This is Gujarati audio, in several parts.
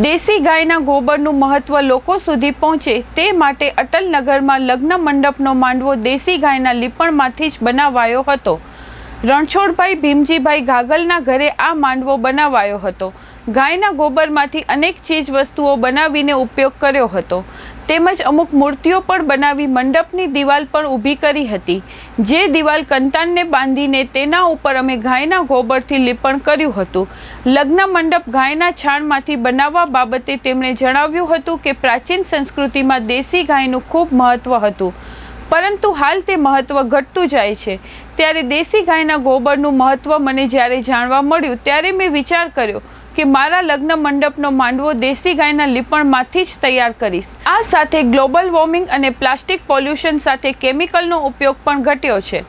દેશી ગાયના ગોબરનું મહત્વ લોકો સુધી પહોંચે તે માટે અટલનગરમાં લગ્ન મંડપનો માંડવો દેશી ગાયના લીપણમાંથી જ બનાવાયો હતો. રણછોડભાઈ ભીમજીભાઈ ગાગલના ઘરે આ માંડવો બનાવાયો હતો. ગાયના ગોબરમાંથી અનેક ચીજ વસ્તુઓ બનાવીને ઉપયોગ કર્યો હતો. તેમજ અમુક મૂર્તિઓ પણ બનાવી મંડપની દિવાલ પણ ઊભી કરી હતી. જે દિવાલ કંતાનને બાંધીને તેના ઉપર અમે ગાયના ગોબરથી લીપણ કર્યું હતું. લગ્ન મંડપ ગાયના છાણમાંથી બનાવવા બાબતે તેમણે જણાવ્યું હતું કે પ્રાચીન સંસ્કૃતિમાં દેશી ગાયનું ખૂબ મહત્ત્વ હતું. પરંતુ હાલ તે મહત્ત્વ ઘટતું જાય છે. ત્યારે દેશી ગાયના ગોબરનું મહત્ત્વ મને જ્યારે જાણવા મળ્યું, ત્યારે મેં વિચાર કર્યો કે મારા લગ્ન મંડપનો માંડવો દેશી ગાયના લીપણમાંથી જ તૈયાર કરીશ. આ સાથે ગ્લોબલ વોર્મિંગ અને પ્લાસ્ટિક પોલ્યુશન સાથે કેમિકલનો ઉપયોગ પણ ઘટ્યો છે.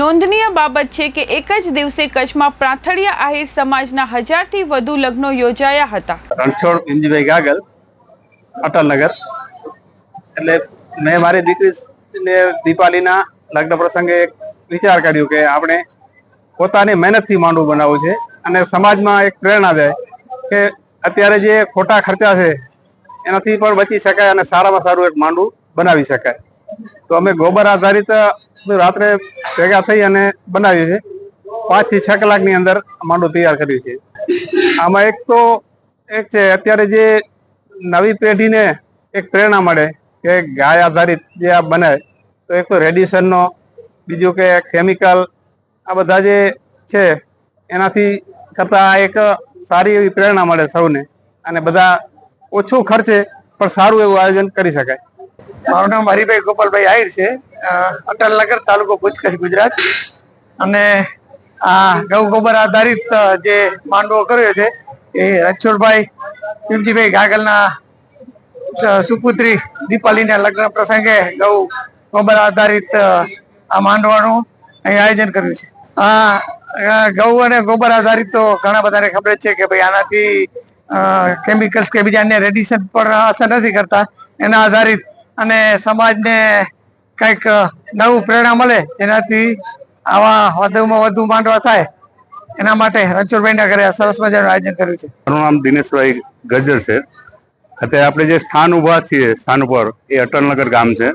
નોંધનીય બાબત છે કે એક જ દિવસે કચ્છમાં પ્રાંથળિયા આહિર સમાજના હજારથી વધુ લગ્નો યોજાયા હતા. રણછોડ ભીમજીભાઈ ગાગલ, અટલનગર. એટલે મેં મારી દીકરી દીપાલીના લગ્ન પ્રસંગે વિચાર કર્યો કે આપણે પોતાની મહેનતથી માંડવું બનાવવું છે અને સમાજમાં એક પ્રેરણા જાય. કે અત્યારે જે ખોટા ખર્ચા છે, એનાથી પણ બચી શકાય અને સારામાં સારું એક માંડવું બનાવી શકાય. તો અમે ગોબર આધારિત રાત્રે ભેગા થઈ અને બનાવ્યું છે પાંચથી છ કલાકની અંદર માંડવું તૈયાર કર્યું છે. આમાં એક તો એક છે, અત્યારે જે નવી પેઢીને એક પ્રેરણા મળે કે ગાય આધારિત જે આ બને તો એક તો રેડિશનનો બીજું કે કેમિકલ, આ બધા જે છે, એનાથી કરતાં એક સારી એવી પ્રેરણા મળે સૌને અને બધા ઓછું ખર્ચે પણ સારું એવું આયોજન કરી શકાય. મારું નામ હરિભાઈ ગોપાલભાઈ આહિર છે. અટલ અટલનગર તાલુકો ભુજ ગુજરાત. અને આ ગૌ ગોબર આધારિત જે માંડવો કર્યો છે એ રણછોડભાઈ પીમજીભાઈ ગાગલના સુપુત્રી દીપાલીના લગ્ન પ્રસંગે ગૌ ગોબર આધારિત આ માંડવાનું અહીં આયોજન કર્યું છે. આ ગૌ અને ગોબર આધારિત તો ઘણા બધાને ખબર છે કે ભાઈ આનાથી કેમિકલ્સ કે બીજા અન્ય રેડિશન પર અસર નથી કરતા. એના આધારિત અને સમાજને કંઈક નવું પ્રેરણા મળે એનાથી આવા વધુમાં વધુ માંડવા થાય. એના માટે રણછોડભાઈના ઘરે સરસ મજાનું આયોજન કર્યું છે. મારું નામ દિનેશભાઈ ગજ્જર છે. અત્યારે આપણે જે સ્થાન ઊભા છીએ, સ્થાન ઉપર, એ અટલનગર ગામ છે.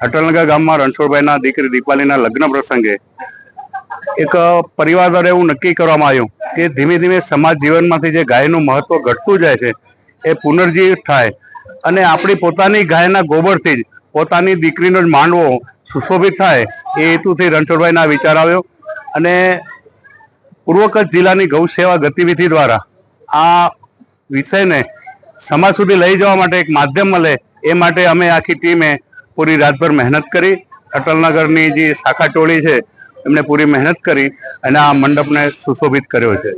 અટલનગર ગામમાં રણછોડભાઈના દીકરી દીપાલીના લગ્ન પ્રસંગે એક પરિવાર દ્વારા એવું નક્કી કરવામાં આવ્યું કે ધીમે ધીમે સમાજ જીવનમાંથી જે ગાયનું મહત્વ ઘટતું જાય છે, એ પુનર્જીવિત થાય. અને આપણી પોતાની ગાયના ગોબરથી જ પોતાની દીકરીનો જ માંડવો સુશોભિત થાય, એ હેતુથી રણછોડભાઈના વિચાર આવ્યો. અને પૂર્વ કચ્છ જિલ્લાની ગૌ સેવા ગતિવિધિ દ્વારા આ વિષયને સમાજ સુધી લઈ જવા માટે એક માધ્યમ મળે, એ માટે અમે આખી ટીમે પૂરી રાતભર મહેનત કરી. અટલનગરની જે શાખા ટોળી છે એમણે પૂરી મહેનત કરી અને આ મંડપને સુશોભિત કર્યો છે.